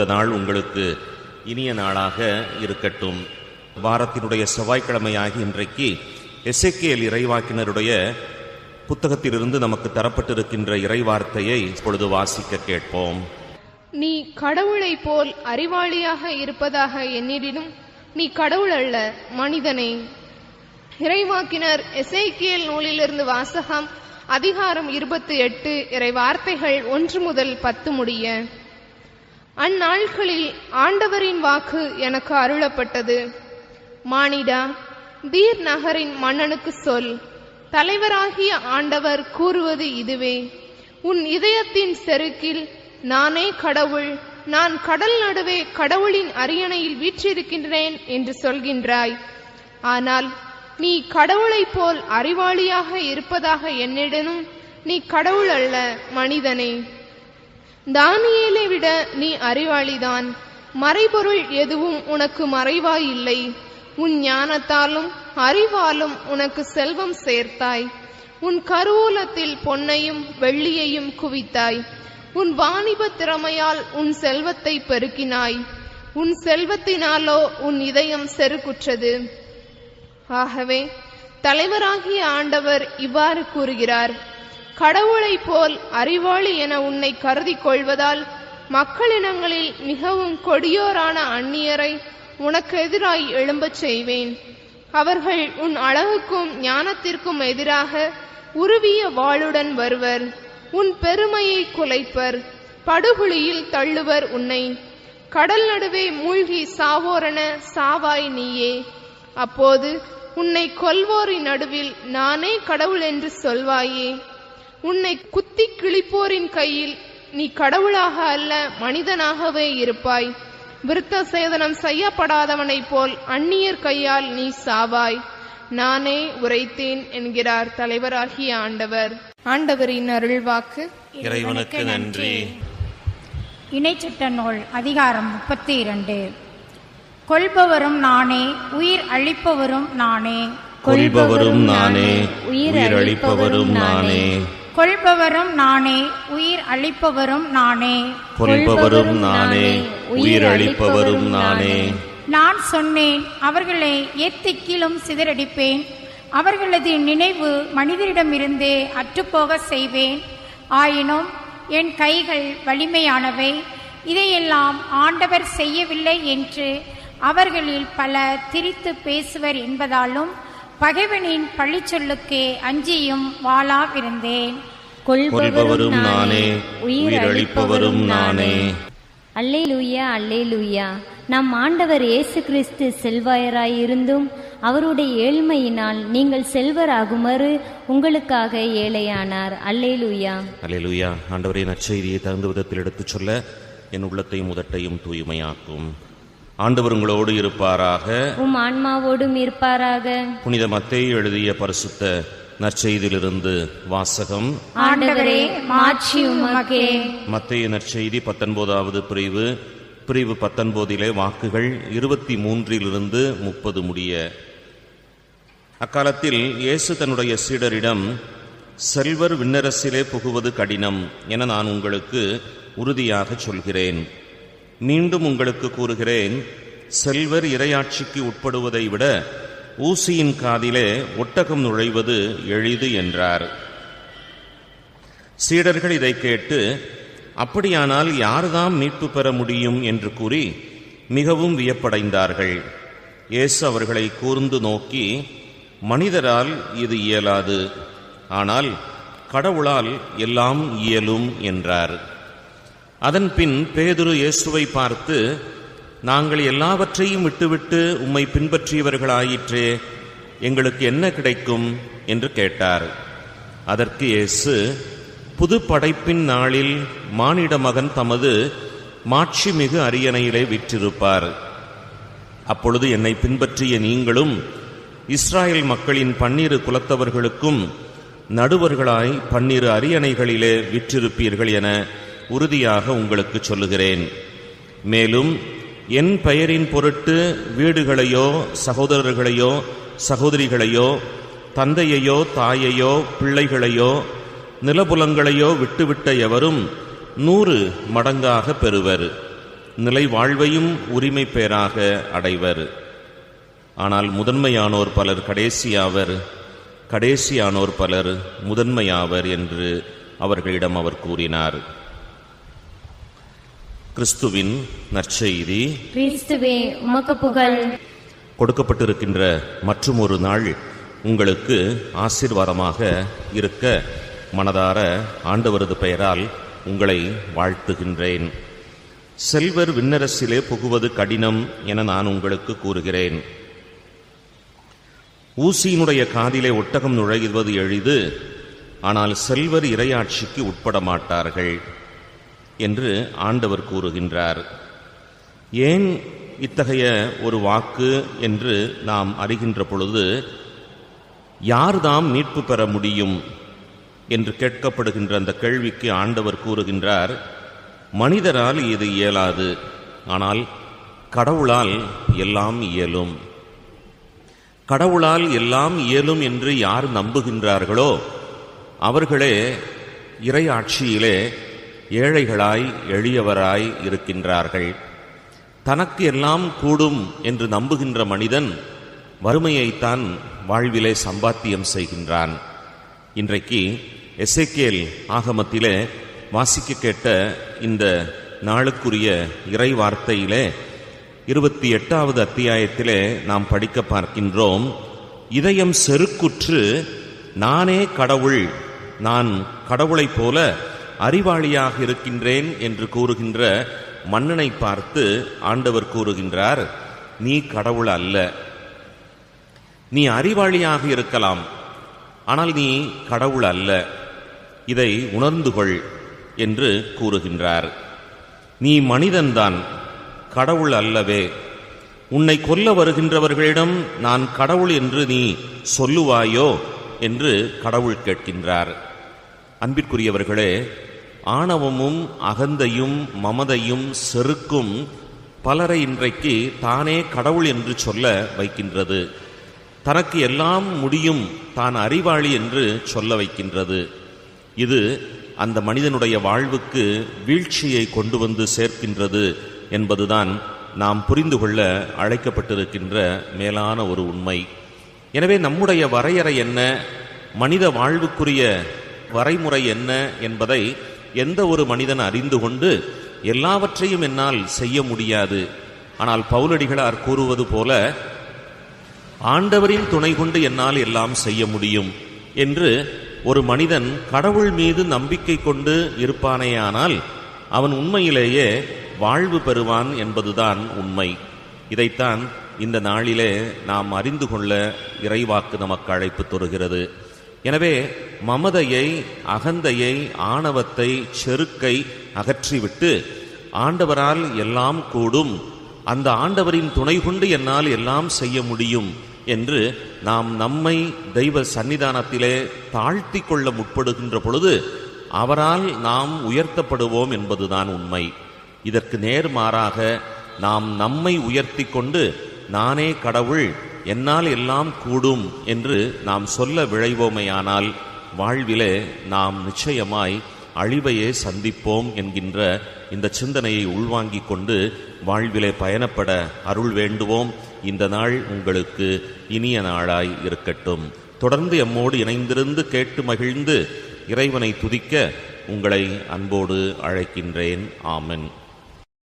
இந்த நாள் உங்களுக்கு இனிய நாளாக இருக்கட்டும். வாரத்தினுடைய செவ்வாய்க்கிழமையாகி இன்றைக்கு எசேக்கியேல் இறைவாக்கினருடைய புத்தகத்திலிருந்து நமக்கு தரப்பட்டிருக்கின்ற இறைவார்த்தையை இப்பொழுது வாசிக்க கேட்போம். நீ கடவுளைப் போல் அறிவாளியாக இருப்பதாக எண்ணிடினும் நீ கடவுள் அல்ல மனிதனே. இறைவாக்கினர் எசேக்கியேல் நூலிலிருந்து வாசகம் அதிகாரம் இருபத்தி எட்டு இறை வார்த்தைகள் ஒன்று முதல் பத்து முடிய. அந்நாட்களில் ஆண்டவரின் வாக்கு எனக்கு அருளப்பட்டது. மானிடா தீர் நகரின் மன்னனுக்கு சொல். தலைவராகிய ஆண்டவர் கூறுவது இதுவே. உன் இதயத்தின் செருக்கில் நானே கடவுள் நான் கடல் நடுவே கடவுளின் அரியணையில் வீற்றிருக்கின்றேன் என்று சொல்கின்றாய். ஆனால் நீ கடவுளைப் போல் அறிவாளியாக இருப்பதாக என்னிடனும் நீ கடவுள் அல்ல மனிதனே. தானியேலை விட நீ அறிவாளிதான். மறைபொருள் எதுவும் உனக்கு மறைவாய் இல்லை உன் ஞானத்தாலும் அறிவாலும் உனக்கு செல்வம் சேர்த்தாய். உன் கருவூலத்தில் பொன்னையும் வெள்ளியையும் குவித்தாய். உன் வாணிப திறமையால் உன் செல்வத்தை பெருக்கினாய். உன் செல்வத்தினாலோ உன் இதயம் செருக்குற்றது. ஆகவே தலைவராகிய ஆண்டவர் இவ்வாறு கூறுகிறார். கடவுளைப் போல் அறிவாளி என உன்னை கருதி கொள்வதால் மக்களினங்களில் மிகவும் கொடியோரான அந்நியரை உனக்கு எதிராய் எழும்பச் செய்வேன். அவர்கள் உன் அழகுக்கும் ஞானத்திற்கும் எதிராக உருவிய வாளுடன் வருவர். உன் பெருமையை குலைப்பர். படுகுழியில் தள்ளுவர் உன்னை. கடல் நடுவே மூழ்கி சாவோரென சாவாய் நீயே. அப்போது உன்னை கொல்வோரின் நடுவில் நானே கடவுள் என்று சொல்வாயே. உன்னை குத்தி கிழிப்போரின் கையில் நீ கடவுளாக அல்ல மனிதனாகவே இருப்பாய். விருத்த சேதனம் செய்யப்படாதவனைப் போல் அந்நியர் கையால் நீ சாவாய். நானே உரைத்தேன் என்கிறார் தலைவராகிய ஆண்டவர். ஆண்டவரின் அருள்வாக்கு இறைவனுக்கு நன்றி. இணைச்சட்ட நூல் அதிகாரம் முப்பத்தி இரண்டு கொல்பவரும் நானே உயிர் அளிப்பவரும் நானே. கொல்பவரும் நானே உயிரளிப்பவரும் நானே. கொல்பவரும் நானே உயிர் அளிப்பவரும் நானே. கொல்பவரும் நானே உயிரளிப்பவரும் நானே. நான். சொன்னேன் அவர்களை எத்திக்கிலும் சிதறடிப்பேன். அவர்களது நினைவு மனிதரிடமிருந்தே அற்றுப்போக செய்வேன். ஆயினும் என் கைகள் வலிமையானவை. இதையெல்லாம் ஆண்டவர் செய்யவில்லை என்று அவர்களில் பல திரித்து பேசுவர் என்பதாலும் பகைவனின் பழிச்சொல்லுக்கே அஞ்சியும் வாளாவிருந்தேன் கொல்பவரும் நானே உயிரளிப்பவரும் நானே. அல்லேலூயா அல்லேலூயா. நம் ஆண்டவர் இயேசு கிறிஸ்து செல்வாயராய் இருந்தும் அவருடைய ஏழ்மையினால் நீங்கள் செல்வராகுமாறு உங்களுக்காக ஏழையானார். அல்லேலூயா. அல்லேலூயா. ஆண்டவரே நற்செய்தியை தகுந்த விதத்தில் எடுத்துச் சொல்ல என் உள்ளத்தையும் முதட்டையும் தூய்மையாக்கும். ஆண்டவர் உங்களோடு இருப்பாராக. உம் ஆன்மாவோடும் இருப்பாராக. புனித மத்தேயு எழுதிய பரிசுத்த நற்செய்தியிலிருந்து வாசகம். ஆண்டவரே மாட்சி உமக்கே. மத்தேயு நற்செய்தி பத்தொன்பதாவது பிரிவு. பிரிவு பத்தொன்பதிலே வாக்குகள் இருபத்தி மூன்றிலிருந்து முப்பது முடிய. அக்காலத்தில் இயேசு தன்னுடைய சீடரிடம் செல்வர் விண்ணரசிலே புகுவது கடினம் என நான் உங்களுக்கு உறுதியாக சொல்கிறேன். மீண்டும் உங்களுக்கு கூறுகிறேன் செல்வர் இரையாட்சிக்கு உட்படுவதை விட ஊசியின் காதிலே ஒட்டகம் நுழைவது எளிது என்றார். சீடர்கள் இதை கேட்டு அப்படியானால் யார்தான் மீட்பு பெற முடியும்? என்று கூறி மிகவும் வியப்படைந்தார்கள். இயேசு அவர்களை கூர்ந்து நோக்கி மனிதரால் இது இயலாது ஆனால் கடவுளால் எல்லாம் இயலும் என்றார். அதன்பின் பேதுரு இயேசுவை பார்த்து நாங்கள் எல்லாவற்றையும் விட்டுவிட்டு உம்மை பின்பற்றியவர்களாயிற்றே எங்களுக்கு என்ன கிடைக்கும்? என்று கேட்டார். அதற்கு இயேசு புது படைப்பின் நாளில் மானிட மகன் தமது மாட்சிமிகு அரியணையிலே விற்றிருப்பார். அப்பொழுது என்னை பின்பற்றிய நீங்களும் இஸ்ராயேல் மக்களின் பன்னிரு குலத்தவர்களுக்கும் நடுவர்களாய் பன்னிரு அரியணைகளிலே விற்றிருப்பீர்கள் என உறுதியாக உங்களுக்கு சொல்லுகிறேன். மேலும் என் பெயரின் பொருட்டு வீடுகளையோ சகோதரர்களையோ சகோதரிகளையோ தந்தையையோ தாயையோ பிள்ளைகளையோ நிலபுலங்களையோ விட்டுவிட்ட எவரும் நூறு மடங்காக பெறுவர். நிலை வாழ்வையும் உரிமை பேராக அடைவர். ஆனால் முதன்மையானோர் பலர் கடைசியாவர் கடைசியானோர் பலர் முதன்மையாவர் என்று அவர்களிடம் அவர் கூறினார். கிறிஸ்துவின் நற்செய்தி கிறிஸ்துவே உமக்கு புகழ். கொடுக்கப்பட்டிருக்கின்ற மற்றும் ஒரு நாள் உங்களுக்கு ஆசீர்வாதமாக இருக்க மனதார ஆண்டவரது பெயரால் உங்களை வாழ்த்துகின்றேன். செல்வர் விண்ணரசிலே புகுவது கடினம் என நான் உங்களுக்கு கூறுகிறேன். ஊசியினுடைய காதிலே ஒட்டகம் நுழைவது எளிது ஆனால் செல்வர் இரையாட்சிக்கு உட்பட மாட்டார்கள் என்று ஆண்டவர் கூறுகின்றார். ஏன் இத்தகைய ஒரு வாக்கு என்று நாம் அறிகின்ற பொழுது யார்தாம் மீட்பு பெற முடியும்? என்று கேட்கப்படுகின்ற அந்த கேள்விக்கு ஆண்டவர் கூறுகின்றார் மனிதரால் இது இயலாது ஆனால் கடவுளால் எல்லாம் இயலும். கடவுளால் எல்லாம் இயலும் என்று யார் நம்புகின்றார்களோ அவர்களே இறை ஆட்சியிலே ஏழைகளாய் எளியவராய் இருக்கின்றார்கள். தனக்கு எல்லாம் கூடும் என்று நம்புகின்ற மனிதன் வறுமையைத்தான் வாழ்விலே சம்பாத்தியம் செய்கின்றான். இன்றைக்கு எசேக்கேல் ஆகமத்திலே வாசிக்க கேட்ட இந்த நாளுக்குரிய இறை வார்த்தையிலே இருபத்தி எட்டாவது அத்தியாயத்திலே நாம் படிக்க பார்க்கின்றோம். இதயம் செருக்குற்று நானே கடவுள் நான் கடவுளைப் போல அறிவாளியாக இருக்கின்றேன் என்று கூறுகின்ற மன்னனை பார்த்து ஆண்டவர் கூறுகின்றார் நீ கடவுள் அல்ல. நீ அறிவாளியாக இருக்கலாம் ஆனால் நீ கடவுள் அல்ல. இதை உணர்ந்து கொள் என்று கூறுகின்றார். நீ மனிதன்தான் கடவுள் அல்லவே. உன்னை கொல்ல வருகின்றவர்களிடம் நான் கடவுள் என்று நீ சொல்லுவாயோ? என்று கடவுள் கேட்கின்றார். அன்பிற்குரியவர்களே ஆணவமும் அகந்தையும் மமதையும் செருக்கும் பலரை இன்றைக்கு தானே கடவுள் என்று சொல்ல வைக்கின்றது. தனக்கு எல்லாம் முடியும் தான் அறிவாளி என்று சொல்ல வைக்கின்றது. இது அந்த மனிதனுடைய வாழ்வுக்கு வீழ்ச்சியை கொண்டு வந்து சேர்க்கின்றது என்பதுதான் நாம் புரிந்து கொள்ள அழைக்கப்பட்டிருக்கின்ற மேலான ஒரு உண்மை. எனவே நம்முடைய வரையறை என்ன? மனித வாழ்வுக்குரிய வரைமுறை என்ன என்பதை எந்த ஒரு மனிதன் அறிந்து கொண்டு எல்லாவற்றையும் என்னால் செய்ய முடியாது. ஆனால் பவுலடிகளார் கூறுவது போல ஆண்டவரின் துணை கொண்டு என்னால் எல்லாம் செய்ய முடியும் என்று ஒரு மனிதன் கடவுள் மீது நம்பிக்கை கொண்டு இருப்பானேயானால் அவன் உண்மையிலேயே வாழ்வு பெறுவான் என்பதுதான் உண்மை. இதைத்தான் இந்த நாளிலே நாம் அறிந்து கொள்ள இறைவாக்கு நமக்கு அழைப்பு தருகிறது எனவே மமதையை அகந்தையை ஆணவத்தை செருக்கை அகற்றிவிட்டு ஆண்டவரால் எல்லாம் கூடும். அந்த ஆண்டவரின் துணை கொண்டு என்னால் எல்லாம் செய்ய முடியும் என்று நாம் நம்மை தெய்வ சன்னிதானத்திலே தாழ்த்தி கொள்ள முற்படுகின்ற பொழுது அவரால் நாம் உயர்த்தப்படுவோம் என்பதுதான் உண்மை. இதற்கு நேர்மாறாக நாம் நம்மை உயர்த்தி கொண்டு நானே கடவுள் என்னால் எல்லாம் கூடும் என்று நாம் சொல்ல விழைவோமையானால் வாழ்விலே நாம் நிச்சயமாய் அழிவையே சந்திப்போம் என்கின்ற இந்த சிந்தனையை உள்வாங்கிக் கொண்டு வாழ்விலே பயணப்பட அருள் வேண்டுவோம். இந்த நாள் உங்களுக்கு இனிய நாளாய் இருக்கட்டும். தொடர்ந்து எம்மோடு இணைந்திருந்து கேட்டு மகிழ்ந்து இறைவனை துதிக்க உங்களை அன்போடு அழைக்கின்றேன். ஆமன்.